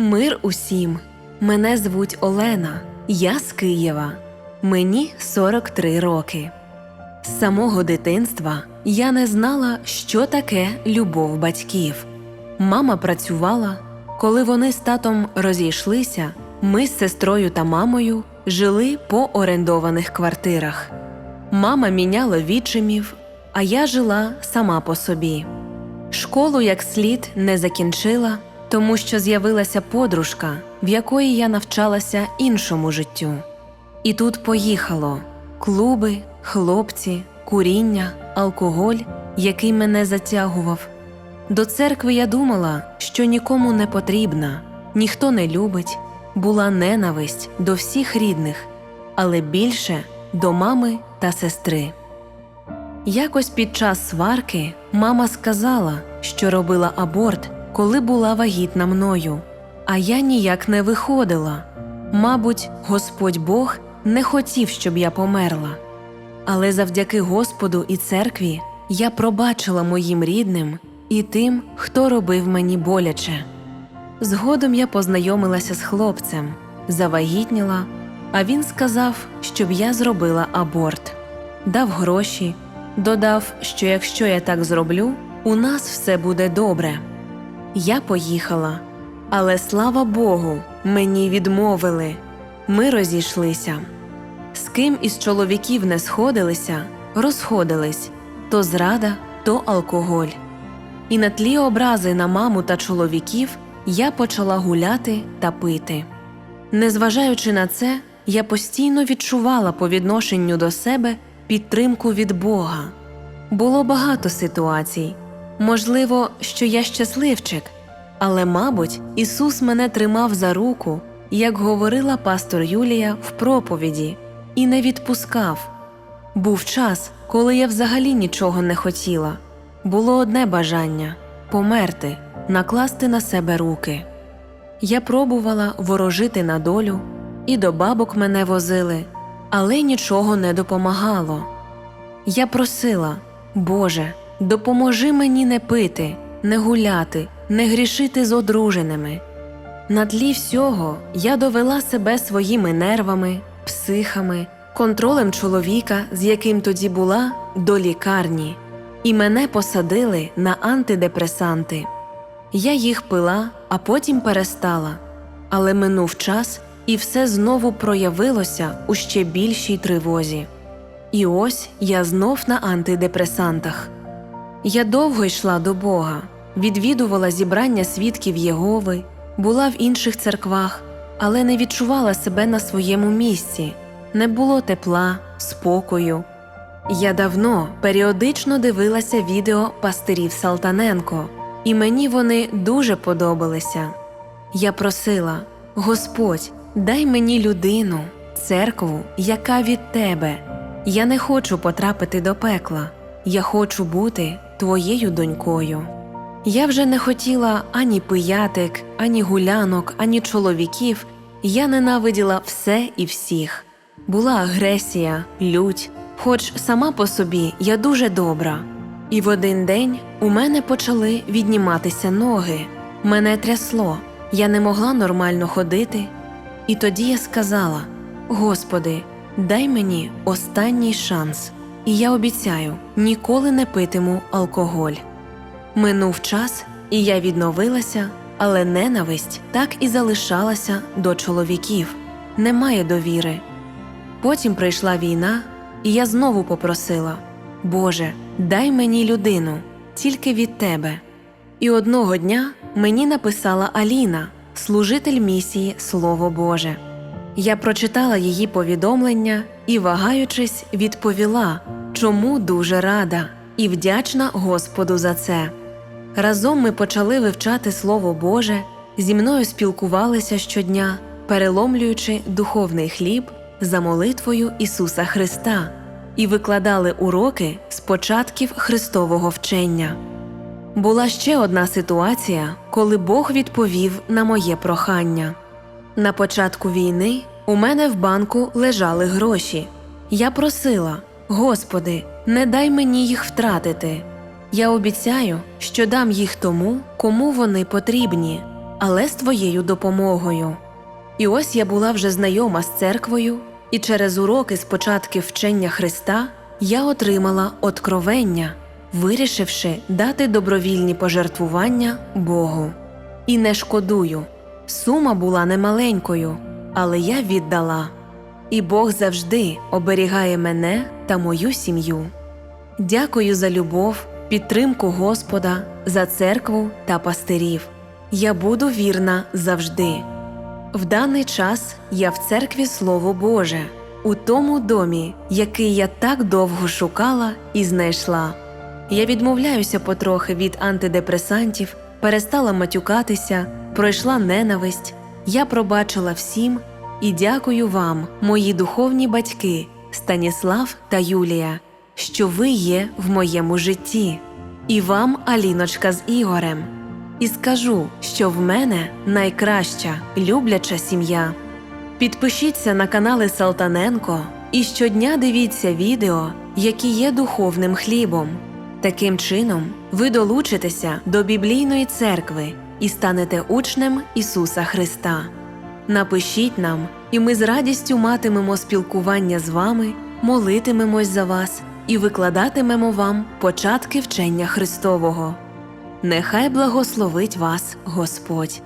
Мир усім. Мене звуть Олена. Я з Києва. Мені 43 роки. З самого дитинства я не знала, що таке любов батьків. Мама працювала. Коли вони з татом розійшлися, ми з сестрою та мамою жили по орендованих квартирах. Мама міняла відчимів, а я жила сама по собі. Школу як слід не закінчила, тому що з'явилася подружка, в якої я навчалася іншому життю. І тут поїхало клуби, хлопці, куріння, алкоголь, який мене затягував. До церкви я думала, що нікому не потрібна, ніхто не любить, була ненависть до всіх рідних, але більше до мами та сестри. Якось під час сварки мама сказала, що робила аборт, коли була вагітна мною, а я ніяк не виходила. Мабуть, Господь Бог не хотів, щоб я померла. Але завдяки Господу і церкві я пробачила моїм рідним і тим, хто робив мені боляче. Згодом я познайомилася з хлопцем, завагітніла, а він сказав, щоб я зробила аборт, дав гроші, додав, що якщо я так зроблю, у нас все буде добре. Я поїхала, але слава Богу, мені відмовили. Ми розійшлися. З ким із чоловіків не сходилися, розходились то зрада, то алкоголь. І на тлі образи на маму та чоловіків я почала гуляти та пити. Незважаючи на це, я постійно відчувала по відношенню до себе підтримку від Бога. Було багато ситуацій. Можливо, що я щасливчик, але, мабуть, Ісус мене тримав за руку, як говорила пастор Юлія в проповіді, і не відпускав. Був час, коли я взагалі нічого не хотіла. Було одне бажання померти, накласти на себе руки. Я пробувала ворожити на долю, і до бабок мене возили, але нічого не допомагало. Я просила, Боже, допоможи мені не пити, не гуляти, не грішити з одруженими. На тлі всього я довела себе своїми нервами, психами, контролем чоловіка, з яким тоді була, до лікарні, і мене посадили на антидепресанти. Я їх пила, а потім перестала. Але минув час, і все знову проявилося у ще більшій тривозі. І ось я знов на антидепресантах. Я довго йшла до Бога, відвідувала зібрання свідків Єгови, була в інших церквах, але не відчувала себе на своєму місці, не було тепла, спокою. Я давно періодично дивилася відео пастирів Салтаненко, і мені вони дуже подобалися. Я просила: Господь, дай мені людину, церкву, яка від тебе. Я не хочу потрапити до пекла, я хочу бути твоєю донькою. Я вже не хотіла ані пиятик, ані гулянок, ані чоловіків. Я ненавиділа все і всіх. Була агресія, лють, хоч сама по собі я дуже добра. І в один день у мене почали відніматися ноги. Мене трясло, я не могла нормально ходити. І тоді я сказала: Господи, дай мені останній шанс, і я обіцяю ніколи не питиму алкоголь. Минув час, і я відновилася, але ненависть так і залишалася до чоловіків немає довіри. Потім прийшла війна, і я знову попросила Боже, дай мені людину, тільки від тебе. І одного дня мені написала Аліна, служитель місії Слово Боже. Я прочитала її повідомлення і, вагаючись, відповіла, чому дуже рада і вдячна Господу за це. Разом ми почали вивчати Слово Боже, зі мною спілкувалися щодня, переломлюючи духовний хліб за молитвою Ісуса Христа і викладали уроки з початків Христового вчення. Була ще одна ситуація, коли Бог відповів на моє прохання. На початку війни у мене в банку лежали гроші. Я просила, Господи, не дай мені їх втратити. Я обіцяю, що дам їх тому, кому вони потрібні. але з твоєю допомогою. І ось я була вже знайома з церквою, і через уроки з початків вчення Христа я отримала откровення, вирішивши дати добровільні пожертвування Богу. І не шкодую. Сума була немаленькою, але я віддала. І Бог завжди оберігає мене та мою сім'ю. Дякую за любов, підтримку Господа, за церкву та пастирів. Я буду вірна завжди. В даний час я в церкві Слово Боже, у тому домі, який я так довго шукала і знайшла. Я відмовляюся потрохи від антидепресантів, перестала матюкатися, пройшла ненависть. Я пробачила всім і дякую вам, мої духовні батьки Станіслав та Юлія, що ви є в моєму житті, і вам, Аліночка з Ігорем. І скажу, що в мене найкраща любляча сім'я. Підпишіться на канали Салтаненко і щодня дивіться відео, які є духовним хлібом. Таким чином, ви долучитеся до біблійної церкви і станете учнем Ісуса Христа. Напишіть нам, і ми з радістю матимемо спілкування з вами, молитимемось за вас і викладатимемо вам початки вчення Христового. Нехай благословить вас Господь.